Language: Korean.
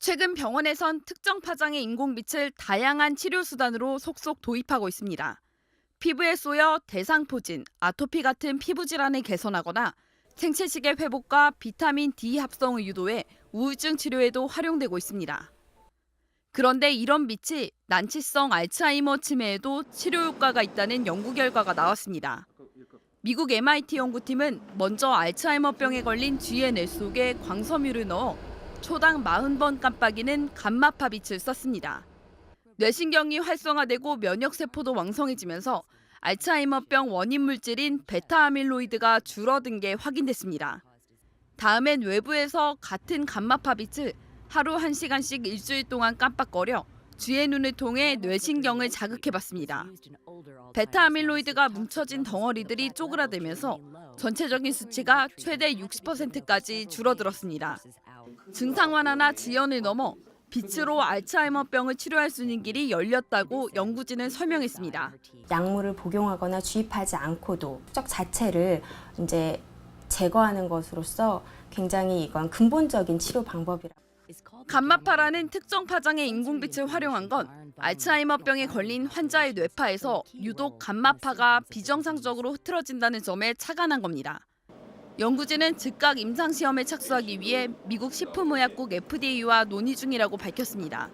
최근 병원에선 특정 파장의 인공빛을 다양한 치료 수단으로 속속 도입하고 있습니다. 피부에 쏘여 대상포진, 아토피 같은 피부 질환을 개선하거나 생체시계 회복과 비타민 D 합성을 유도해 우울증 치료에도 활용되고 있습니다. 그런데 이런 빛이 난치성 알츠하이머 치매에도 치료 효과가 있다는 연구 결과가 나왔습니다. 미국 MIT 연구팀은 먼저 알츠하이머병에 걸린 쥐의 뇌 속에 광섬유를 넣어 초당 40번 깜빡이는 감마파 빛을 썼습니다. 뇌신경이 활성화되고 면역세포도 왕성해지면서 알츠하이머병 원인 물질인 베타아밀로이드가 줄어든 게 확인됐습니다. 다음엔 외부에서 같은 감마파 빛을 하루 1시간씩 일주일 동안 깜빡거려 쥐의 눈을 통해 뇌신경을 자극해봤습니다. 베타 아밀로이드가 뭉쳐진 덩어리들이 쪼그라들면서 전체적인 수치가 최대 60%까지 줄어들었습니다. 증상 완화나 지연을 넘어 빛으로 알츠하이머병을 치료할 수 있는 길이 열렸다고 연구진은 설명했습니다. 약물을 복용하거나 주입하지 않고도 추적 자체를 이제 제거하는 것으로서 굉장히 이건 근본적인 치료 방법이라. 감마파라는 특정 파장의 인공빛을 활용한 건 알츠하이머병에 걸린 환자의 뇌파에서 유독 감마파가 비정상적으로 흐트러진다는 점에 착안한 겁니다. 연구진은 즉각 임상시험에 착수하기 위해 미국 식품의약국 FDA와 논의 중이라고 밝혔습니다.